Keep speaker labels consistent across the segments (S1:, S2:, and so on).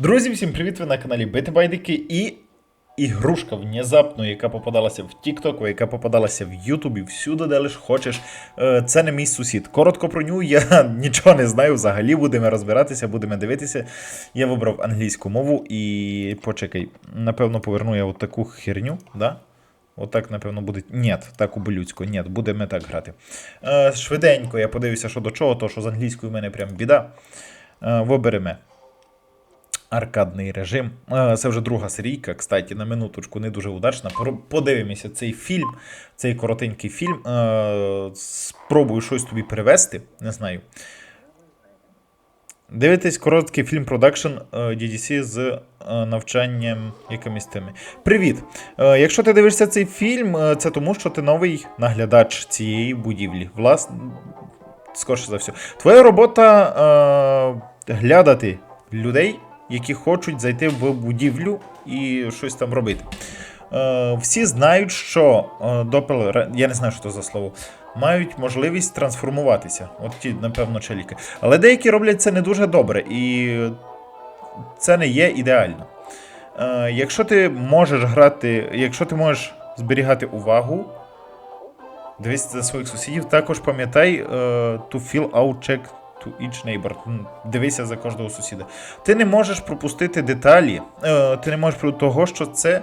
S1: Друзі, всім привіт! Ви на каналі Бити Байдики і ігрушка внезапно, яка попадалася в TikTok, яка попадалася в Ютубі, всюди, де лиш хочеш. Е, Це не мій сусід. Коротко про нього я нічого не знаю. Взагалі будемо розбиратися, будемо дивитися. Я вибрав англійську мову і почекай, напевно, поверну я от таку херню, да? Отак, напевно, буде. Ні, так ублюдсько, ні, будемо так грати. Е, швиденько я подивився, що до чого, то що з англійською в мене прям біда. Е, виберемо аркадний режим. Це вже друга серійка, кстати, на минуточку не дуже удачна. Подивимося цей фільм, цей коротенький фільм. Спробую щось тобі привести, не знаю. Дивитесь короткий фільм продакшн DDC з навчанням якимись теми. Привіт! Якщо ти дивишся цей фільм, це тому, що ти новий наглядач цієї будівлі. Власне, скорше за все. Твоя робота е, глядати людей, які хочуть зайти в будівлю і щось там робити. Е, всі знають, що е, я не знаю, що це за слово, мають можливість трансформуватися. От ті, напевно, челіки. Але деякі роблять це не дуже добре, і це не є ідеально. Е, якщо ти можеш грати, якщо ти можеш зберігати увагу, дивись за своїх сусідів, також пам'ятай to fill out check to each neighbor. Дивися за кожного сусіда. Ти не можеш пропустити деталі, е, ти не можеш про того, що це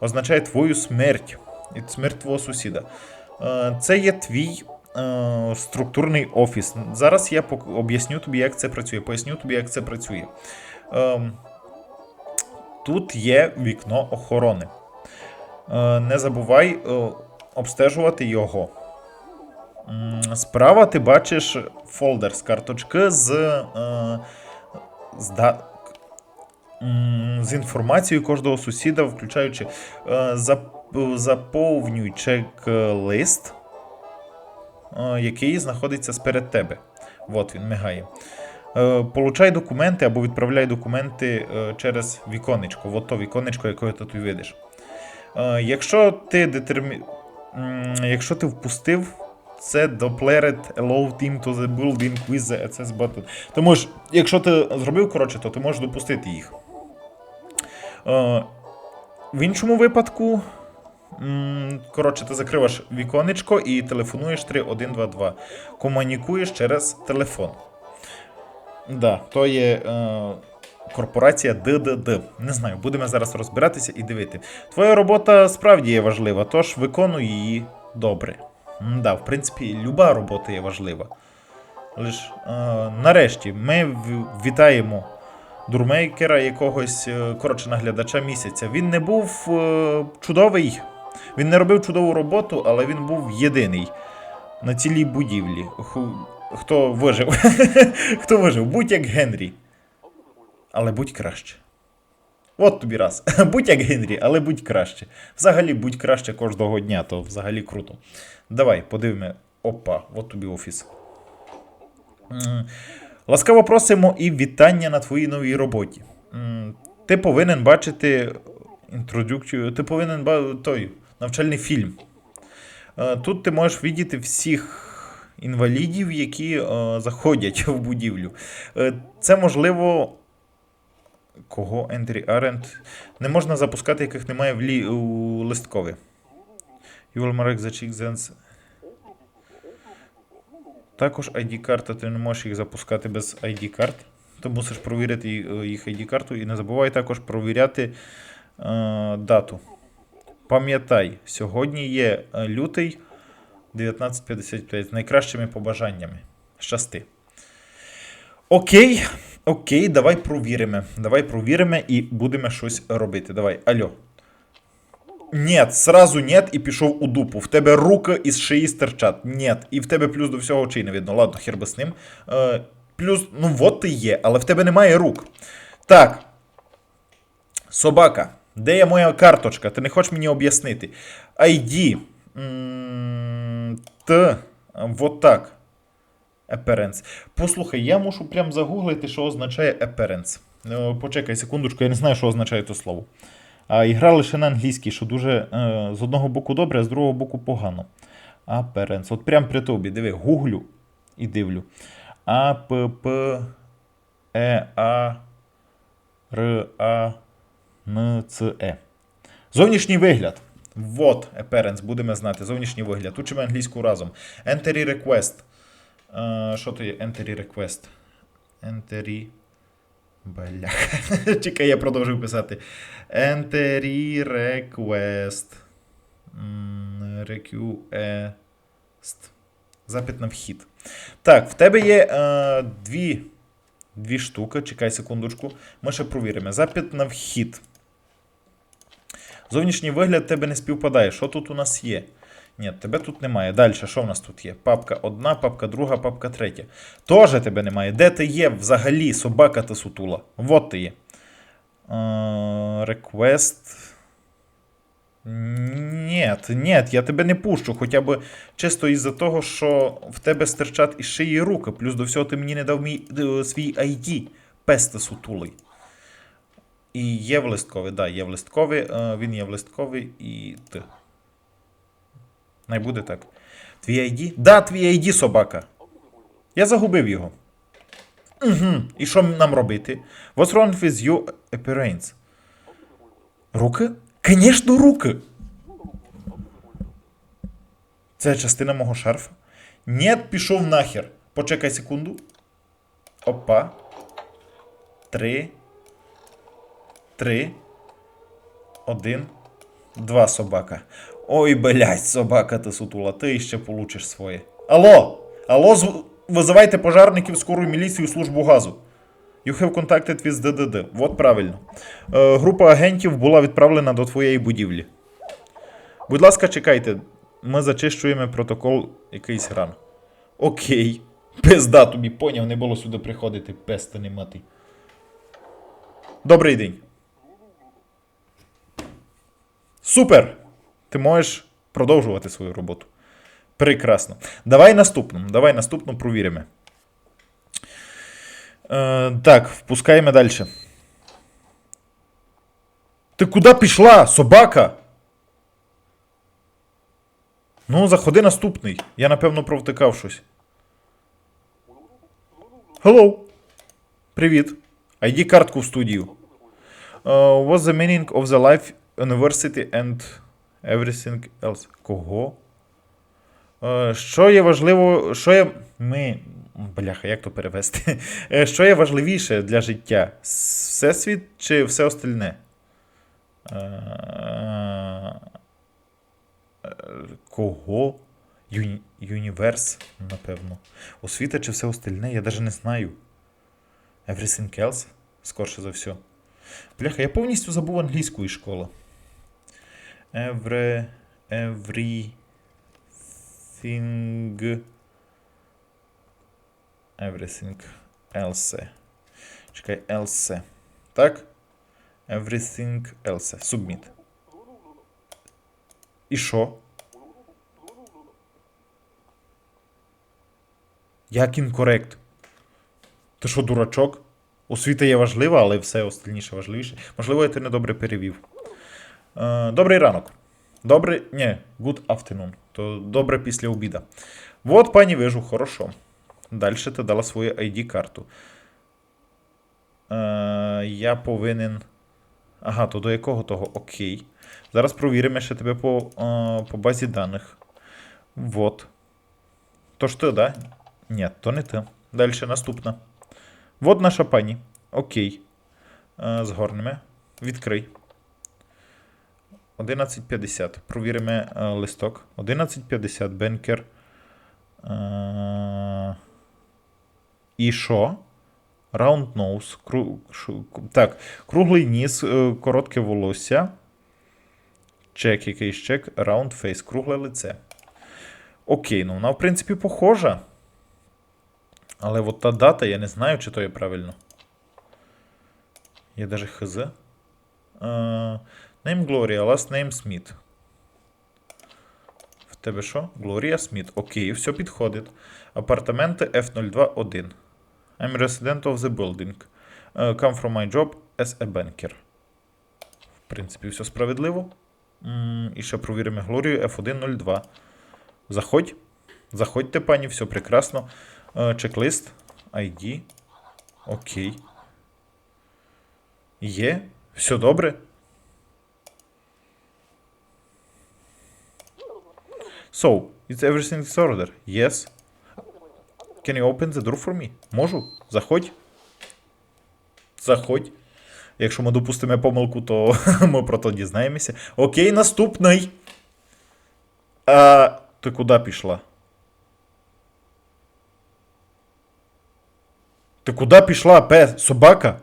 S1: означає твою смерть смерть твого сусіда. Е, Це є твій е, структурний офіс. Зараз я об'ясню тобі, як це працює. Поясню тобі, як це працює. Ем, Тут є вікно охорони. Не забувай обстежувати його. Справа ти бачиш фолдер з карточки з, е, з, да- з інформацією кожного сусіда, включаючи е, зап- заповнюй чек-лист, е, який знаходиться сперед тебе. От він мигає. Е, Получай документи або відправляй документи е, через віконечко. От то віконечко, яке ти тут видиш. Е, Якщо ти детермі... Якщо ти впустив, це Dopplered Allow Team to the Building with the access button. Ти можеш, якщо ти зробив, коротше, то ти можеш допустити їх. Е, В іншому випадку, коротше, ти закриваєш віконечко і телефонуєш 3122. Комунікуєш через телефон. Да, то є е, корпорація ДДД. Не знаю, будемо зараз розбиратися і дивити. Твоя робота справді є важлива, тож виконуй її добре. Да, в принципі, люба робота є важлива. Лиш е, нарешті ми вітаємо дурмейкера якогось, е, коротше, наглядача місяця. Він не був е, чудовий, він не робив чудову роботу, але він був єдиний на цілій будівлі. Хто вижив? Хто вижив? Будь як Генрі. Але будь краще. От тобі раз. Будь як Генрі, але будь краще. Взагалі будь краще кожного дня, то взагалі круто. Давай, подивимо. Опа, от тобі офіс. Ласкаво просимо і вітання на твоїй новій роботі. Ти повинен бачити інтродукцію, ти повинен ба- той навчальний фільм. Е, Тут ти можеш видіти всіх інвалідів, які е, заходять в будівлю. Е, Це можливо. Кого Entry Aren't? Не можна запускати, яких немає в лі... у листкові. Will mark the Також ID-карта, ти не можеш їх запускати без ID-карт. Ти мусиш провірити е, їх ID-карту і не забувай також провіряти е, дату. Пам'ятай, сьогодні є е, лютий 1955 з найкращими побажаннями. Щасти. Окей, окей, давай провіримо. Давай провіримо і будемо щось робити. Давай, алло. Нет, сразу нет і пішов у дупу. В тебе руки із шиї стирчать. Нет. І в тебе плюс до всього очей не видно. Ладно, хер би з ним. Е, плюс, ну вот ти є, але в тебе немає рук. Так. Собака. Де є моя карточка? Ти не хочеш мені об'яснити. ID. Т. Вот так. Appearance. Послухай, я мушу прям загуглити, що означає appearance. Е, Почекай секундочку, я не знаю, що означає то слово. А ігра лише на англійській, що дуже е, з одного боку добре, а з другого боку погано. Appearance. От прям при тобі, диви, гуглю і дивлю. А, П, П, Е, А, Р, А, Н, Ц, Е. Зовнішній вигляд. Вот, appearance, будемо знати. Зовнішній вигляд. Учимо англійську разом. Entry request. Що то є entry request? Entry. Бля. Чекай, я продовжую писати. Entry request. Request. Запит на вхід. Так, в тебе є е, дві, дві штуки. Чекай секундочку. Ми ще провіримо. Запит на вхід. Зовнішній вигляд тебе не співпадає. Що тут у нас є? Ні, тебе тут немає. Далі, що в нас тут є? Папка одна, папка друга, папка третя. Тоже тебе немає. Де ти є взагалі, собака ти сутула? Вот ти є. Request. Нет, нет, я тебе не пущу, хоча б чисто із-за того, що в тебе стирчать із шиї руки, плюс до всього ти мені не дав мій, е, свій ID, песте сутулий. І є в листковий, да, є в листковий, е, він є в листковий і ти. Не буде так. Твій ID? Да, твій ID, собака. Я загубив його. Угу. І що нам робити? What's wrong with your appearance? Руки? Конечно, руки. Це частина мого шарфа. Нет, пішов нахер. Почекай секунду. Опа. Три. Три. Один. Два собака. Ой, блядь, собака ти сутула, ти ще получиш своє. Алло! Алло, зв... визивайте пожарників, скору міліцію, службу газу. You have contacted with DDD. Вот правильно. Е, група агентів була відправлена до твоєї будівлі. Будь ласка, чекайте. Ми зачищуємо протокол якийсь ран. Окей. Пизда тобі поняв, не було сюди приходити, пести не мати. Добрий день. Супер! Ти можеш продовжувати свою роботу. Прекрасно. Давай наступну. Давай наступну провіримо. Е, так, впускаємо далі. Ти куди пішла, собака? Ну, заходи наступний. Я, напевно, провтикав щось. Hello. Привіт. ID картку в студію. Uh, what's the meaning of the life, university and everything else? Кого? Е, Що є важливо, що є. Ми. Бляха, як то перевести? Е, Що є важливіше для життя? Всесвіт чи все остальне? Е, Кого? Юні... Юніверс, напевно. Освіта чи все остальне? Я навіть не знаю. Everything else? Скорше за все. Бляха, я повністю забув англійську із школи. Every... Every... Everything. Everything else. Чекай, else. Так? Everything else. Submit. І що? Як інкорект? Ти що, дурачок? Освіта є важлива, але все остальніше важливіше. Можливо, я ти недобре перевів. Е, добрий ранок. Добрий. Ні, good afternoon. То добре після обіда. Вот, пані вижу, хорошо. Далі ти дала свою ID-карту. Е, я повинен. Ага, то до якого того? Окей. Зараз провіримо ще тебе по, е, по базі даних. Вот. То ж ти, да? Ні, то не ти. Далі наступна. Вот наша пані. Окей. Е, згорнемо. Відкрий. 11.50. Провіримо е, листок. 11.50 бенкер. Е, і що? Round nose. Так, круглий ніс, е, коротке волосся. Чек, якийсь чек. Round face. Кругле лице. Окей, ну вона, в принципі, похожа. Але от та дата, я не знаю, чи то є правильно. Є даже хз. Name Gloria, last name Smith. В тебе що? Глорія Сміт. Окей, все підходить. Апартаменти F021. I'm resident of the building. Uh, come from my job as a banker. В принципі, все справедливо. І ще провіримо Глорію F102. Заходь. Заходьте, пані, все прекрасно. Е, Чек-лист. ID. Окей. Є? Все добре? So, it's everything is order. Yes. Can you open the door for me? Можу? Заходь. Заходь. Якщо ми допустимо помилку, то ми про то дізнаємося. Окей, наступний. А, ти куди пішла? Ти куди пішла, пес? Собака?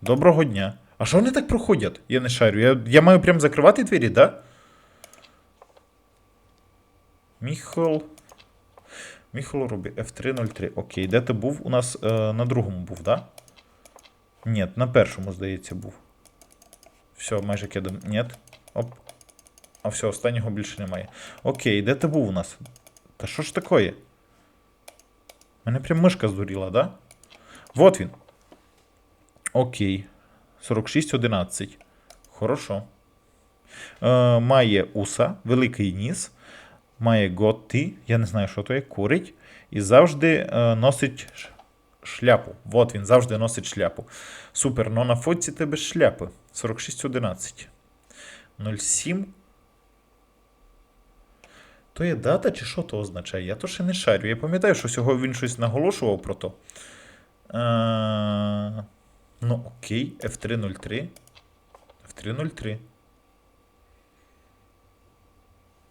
S1: Доброго дня. А що вони так проходять? Я не шарю. Я, я маю прям закривати двері, да? Міхол. Міхол робі F303. Окей, де ти був? У нас е, на другому був, да? Ні, на першому, здається, був. Все, майже кидам. Ні. Оп. А все, останнього більше немає. Окей, де ти був у нас? Та що ж такое? Мене прям мишка здуріла, да? Вот він. Окей. 46-11. Хорошо. Е, має уса, великий ніс, має готті, я не знаю, що то є, курить, і завжди е, носить шляпу. Вот він завжди носить шляпу. Супер, но на фотці тебе шляпи. 46-11. 07. То є дата, чи що то означає? Я то ще не шарю. Я пам'ятаю, що сьогодні він щось наголошував про то. Е, ну, окей, F303. F303.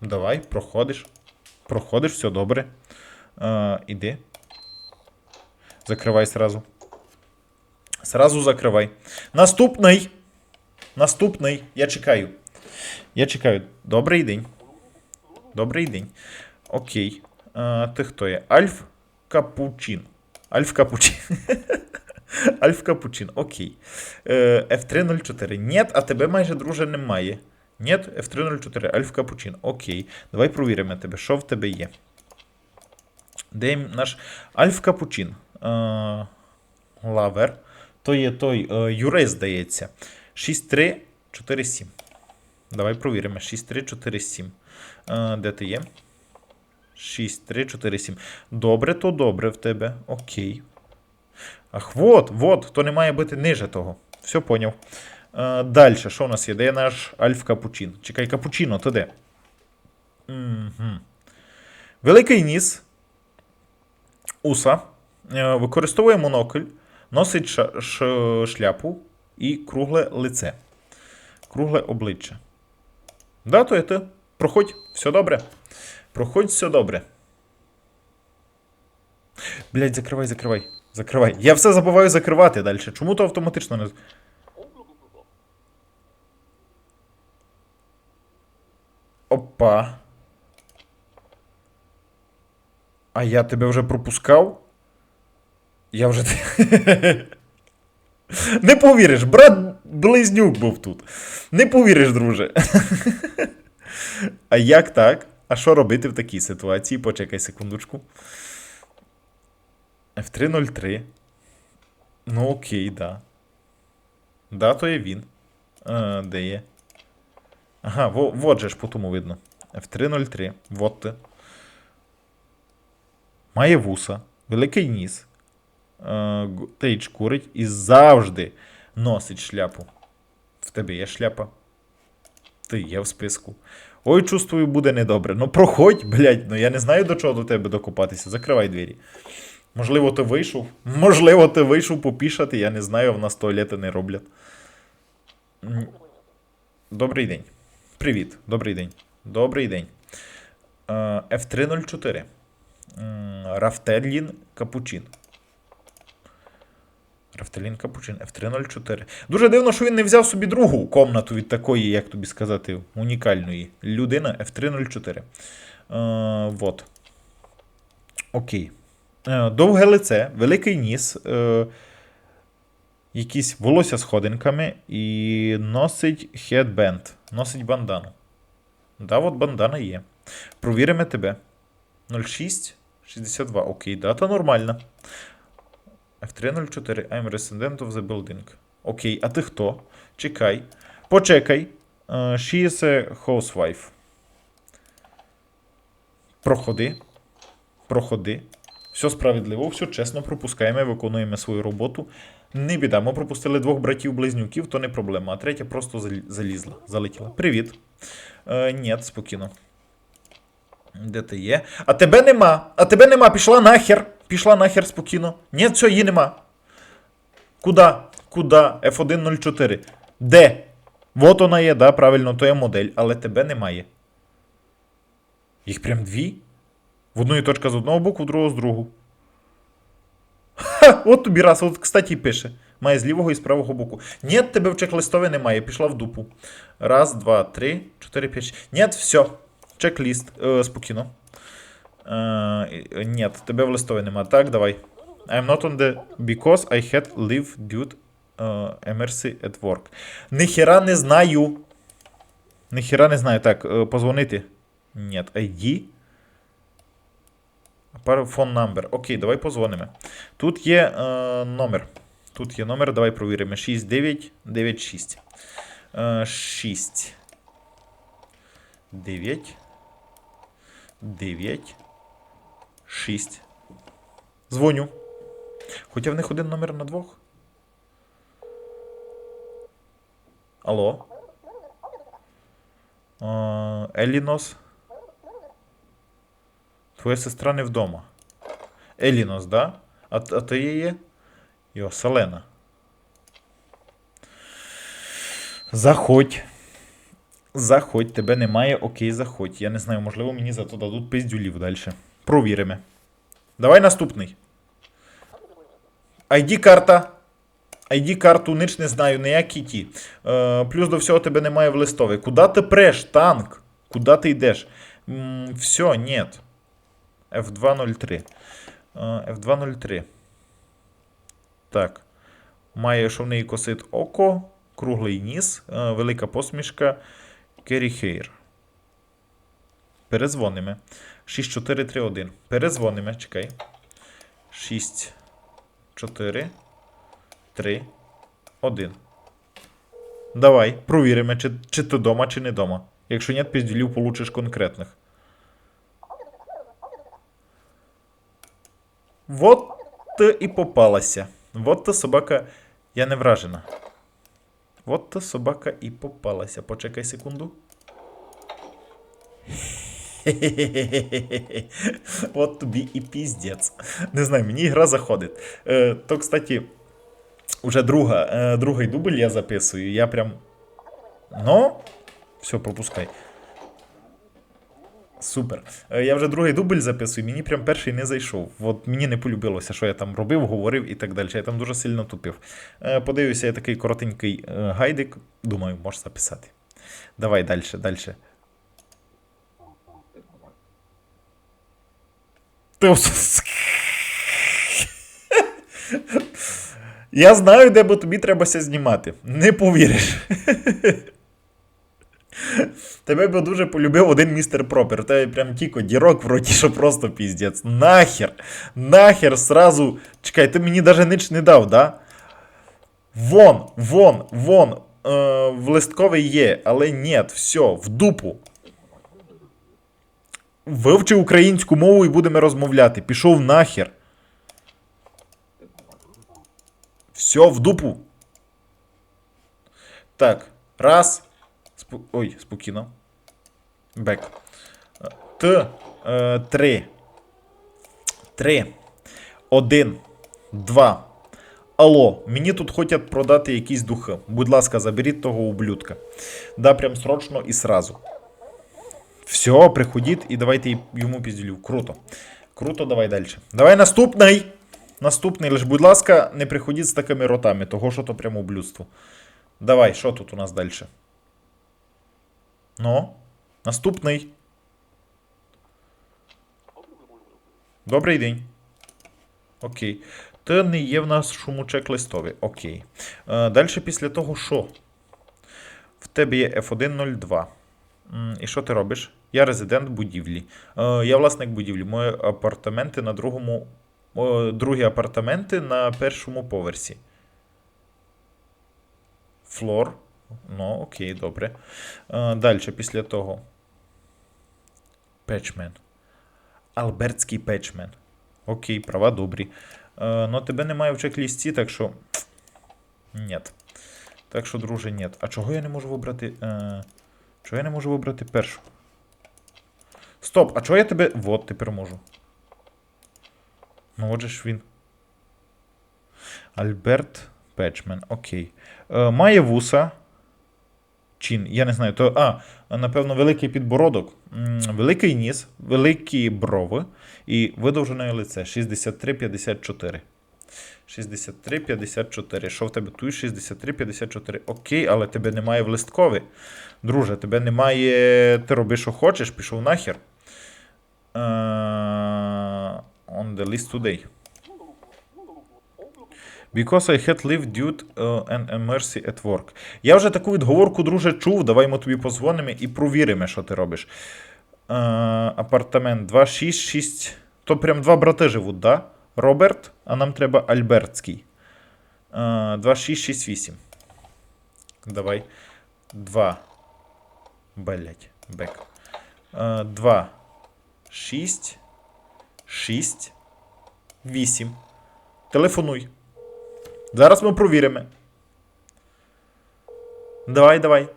S1: Давай, проходиш. Проходиш, все добре. Е, іди. Закривай сразу. Сразу закривай. Наступний. Наступний. Я чекаю. Я чекаю. Добрий день. Добрий день. Окей. А, ти хто є? Альф Капучин. Альф Капучин. Альф Капучин. Окей. Е, F304. Нет, а тебе майже друже немає. Нет, F304. Альф Капучин. Окей. Давай провіримо тебе, що в тебе є. Де наш Альф Капучин? Е, лавер. То є той е, Юрей, здається. 6347. Давай провіримо. 6347. Е, де ти є? 6347. Добре, то добре в тебе. Окей. Ах, вот, вот, то не має бути ниже того. Все поняв. Е, далі, що у нас є? Де наш Альф Капучин? Чекай, Капучино, то де? Угу. Великий ніс. Уса. Е, використовує монокль, носить ша- ш- шляпу і кругле лице. Кругле обличчя. Да, то є ти. Проходь, все добре. Проходь, все добре. Блять, закривай, закривай. Закривай. Я все забуваю закривати далі. Чому то автоматично не. Опа. А я тебе вже пропускав? Я вже. Не повіриш, брат близнюк був тут. Не повіриш, друже. А як так? А що робити в такій ситуації? Почекай секундочку. F303. Ну окей, да. Да, то є він. А, де є? Ага, во, вот же ж по тому видно. F303. Вот ти. Має вуса, великий ніс. Е, Тейдж курить і завжди носить шляпу. В тебе є шляпа. Ти є в списку. Ой, чувствую, буде недобре. Ну проходь, блядь, ну я не знаю до чого до тебе докопатися. Закривай двері. Можливо, ти вийшов. Можливо, ти вийшов попішати, я не знаю, в нас туалети не роблять. Добрий день. Привіт, добрий день. Добрий день. Е, F304. М, Рафтелін Капучин. Рафтелін Капучин F304. Дуже дивно, що він не взяв собі другу комнату від такої, як тобі сказати, унікальної. Людина F304. Е, вот. Окей. Е, довге лице, великий ніс, е, якісь волосся з ходинками і носить хедбенд, носить бандану. Да, от бандана є. Провіримо тебе. 06 62. Окей, дата нормальна. F304. I'm resident of the building. Окей, а ти хто? Чекай. Почекай. Е, She is a housewife. Проходи. Проходи. Все справедливо, все чесно, пропускаємо, виконуємо свою роботу. Не біда, ми пропустили двох братів-близнюків, то не проблема. А третя просто залізла, залетіла. Привіт. Е, ні, спокійно. Де ти є? А тебе нема. А тебе нема. Пішла нахер. Пішла нахер спокійно. Ні, все, її нема. Куда? Куда? F104. Де? Вот вона є, да, правильно, то є модель, але тебе немає. Їх прям дві? В одної точка з одного боку, в другого з другого. Ха! От тобі раз, от, кстати, пише. Має з лівого і з правого боку. Ні, тебе в чек-листові немає, пішла в дупу. Раз, два, три, чотири, п'ять. шість. Все. Чек-ліст. Е, спокійно. Е, ні, тебе в листові нема. Так, давай. I'm not on the because I had leave due uh, emergency at work. Ніхера не знаю. Ніхера не знаю. Так, е, позвонити. Ні, ID. Фон number. Окей, давай позвонимо. Тут є е, номер. Тут є номер, давай провіримо. 6996. Е, 6. 9. 9. 6. Дзвоню. Хоча в них один номер на двох. Алло. Елінос. Твоя сестра не вдома. Елінос, да? А, а ти є? Йо, Селена. Заходь. Заходь, тебе немає, окей, заходь. Я не знаю, можливо, мені зато дадуть пиздюлів далі. Провіримо. Давай наступний. ID-карта. ID-карту нич не знаю, ніякі ті. Е, плюс до всього тебе немає в листові. Куда ти преш, танк? Куда ти йдеш? М, все, нет. F203. Е, F203. Так. Має, неї косить око, круглий ніс, е, велика посмішка, Керрі Хейр. Перезвонимо. 6431. Перезвонимо, чекай. 6, 4, 3, 1. Давай, провіримо, чи, чи ти дома, чи не дома. Якщо ні, пізділів получиш конкретних. Вот і попалася. Вот та собака. Я не вражена. Вот та собака і попалася. Почекай секунду. От тобі і піздець. Не знаю, мені гра заходить. Е, то, кстати, уже друга, е, другий дубль я записую. Я прям. Ну, все, пропускай. Супер. Е, Я вже другий дубль записую, мені прям перший не зайшов. От мені не полюбилося, що я там робив, говорив і так далі. Я там дуже сильно тупив. Е, Подивився, я такий коротенький е, гайдик. Думаю, можеш записати. Давай далі, далі. Я знаю, де бо тобі требася знімати. Не повіриш. Тебе би дуже полюбив один містер Пропер. Тебе прям тіко дірок в роті, що просто піздець. Нахер. Нахер сразу. Чекай, ти мені даже нич не дав, да? Вон, вон, вон. Е, в листковий є, але ні, все, в дупу. Вивчи українську мову і будемо розмовляти. Пішов нахер. Все, в дупу. Так. Раз. Ой, спокійно. Бек. Т. Е, три. Три. Один. Два. Алло, мені тут хочуть продати якісь духи. Будь ласка, заберіть того ублюдка. Да, прям срочно і сразу. Все, приходіть і давайте йому пізділю. Круто. Круто, давай далі. Давай наступний. Наступний, лиш, будь ласка, не приходіть з такими ротами, того що то прямо ублюдство. Давай, що тут у нас далі? Ну, наступний. Добрий день. Окей. Ти не є в нашому чек-листові. Окей. Е, далі після того, що? В тебе є F102. І що ти робиш? Я резидент будівлі. Е, я власник будівлі. Мої апартаменти на другому. Другі апартаменти на першому поверсі. Флор. Ну, окей, добре. Е, далі, після того. Печмен. Албертський печмен. Окей, права добрі. Е, но тебе немає в чек-лісті, так що. Нет. Так що, друже, нет. А чого я не можу вибрати. Е... Чого я не можу вибрати першу? Стоп, а чого я тебе. Вот, тепер можу. Ну, отже ж він. Альберт Печмен, окей. Має вуса. Чин, я не знаю, то. А, напевно, великий підбородок, великий ніс, великі брови і видовжене лице 63-54. 63-54. Що в тебе тут? 63-54. Окей, але тебе немає в листкові. Друже, тебе немає. Ти роби, що хочеш, пішов нахер. Е, on the list today. Because I had lived due uh, an emergency at work. Я вже таку відговорку, друже, чув. Давай ми тобі позвонимо і провіримо, що ти робиш. Е, апартамент 266. То прям два брати живуть, да? Роберт, а нам треба Альбертський. Е, 2668. Давай. 2. Блять. Бек. Е, 2. 6. 6. 8. Телефонуй. Зараз ми провіримо. Давай, давай.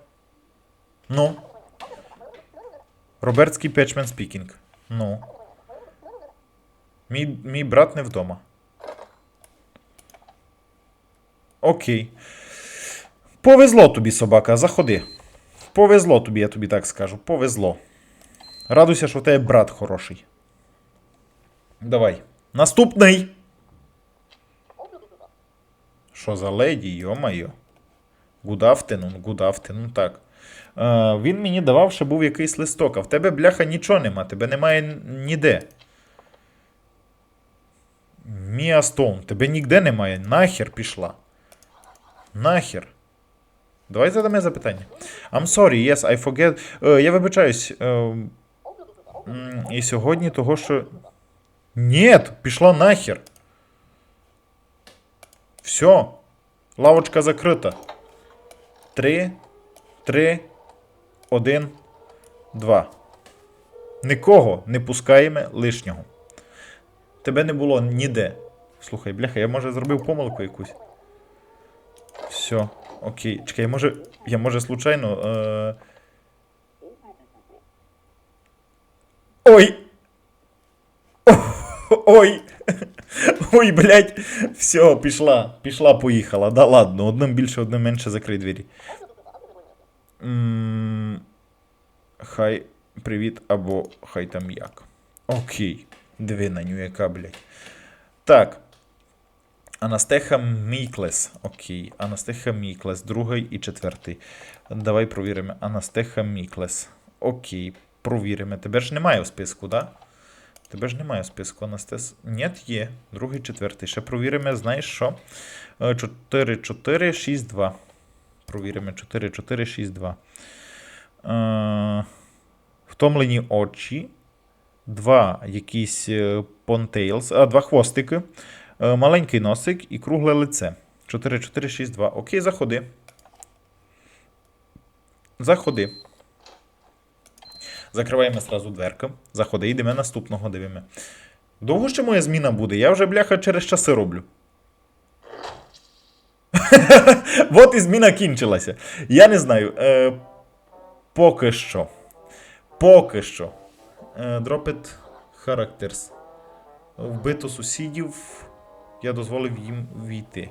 S1: Ну. Робертський печмен спікінг. Ну. Мій, мій брат не вдома. Окей. Повезло тобі, собака, заходи. Повезло тобі, я тобі так скажу. Повезло. Радуйся, що в тебе брат хороший. Давай. Наступний. Що за леді, йо-майо. Good afternoon, good так. Е, він мені давав, що був якийсь листок, а в тебе, бляха, нічого нема, тебе немає ніде. Мія Стоун, тебе ніде немає. Нахер пішла. Нахер. Давай задамо запитання. I'm sorry, yes, I forget. Е, я вибачаюсь. Е, і сьогодні того, що. Нет, пішла нахер. Все. Лавочка закрита. Три, три, один, два. Нікого не пускаємо лишнього. Тебе не було ніде. Слухай, бляха, я може зробив помилку якусь. Все, окей. Чекай, я може. Я може случайно. Е... Ой! Ой! Ой, блядь, все, пішла, пішла, поїхала. Да ладно, одним більше, одним менше закрий двері. Хай привіт або хай там як. Окей. Диви на ню, яка, блядь. Так. Анастеха Міклес. Окей. Анастеха Міклес. Другий і четвертий. Давай провіримо. Анастеха Міклес. Окей. Провіримо. Тебе ж немає в списку, да? Тебе ж немає списку Анастас. Ні, є. Другий, четвертий. Ще провіримо, знаєш що? Е, 4, 4, 6, 2. Провіримо. 4, 4, 6, 2. Е, втомлені очі. Два якісь е, понтейлс, а два хвостики. Е, маленький носик і кругле лице. 4, 4, 6, 2. Окей, заходи. Заходи. Закриваємо зразу дверка. Заходи, йдемо наступного дивимо. Довго ще моя зміна буде? Я вже, бляха, через часи роблю. От і зміна кінчилася. Я не знаю. Е, поки що. Поки що. Е, it characters. Вбито сусідів. Я дозволив їм війти.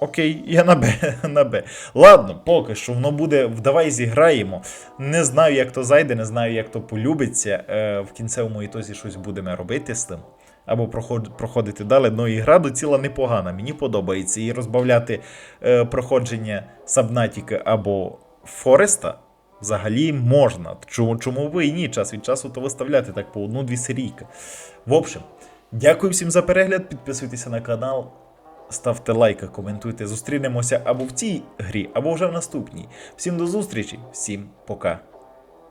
S1: Окей, я на Б. на Б. Ладно, поки що воно буде. Давай зіграємо. Не знаю, як то зайде, не знаю, як то полюбиться. Е, в кінцевому ітозі щось будемо робити з тим. Або проход- проходити далі. Ну і гра доціла непогана. Мені подобається. І розбавляти е, проходження Сабнатіки або Фореста взагалі можна. Чому, чому ви і ні? Час від часу то виставляти так по одну-дві серійки. В общем, дякую всім за перегляд. Підписуйтеся на канал. Ставте лайки, коментуйте. Зустрінемося або в цій грі, або вже в наступній. Всім до зустрічі, всім пока.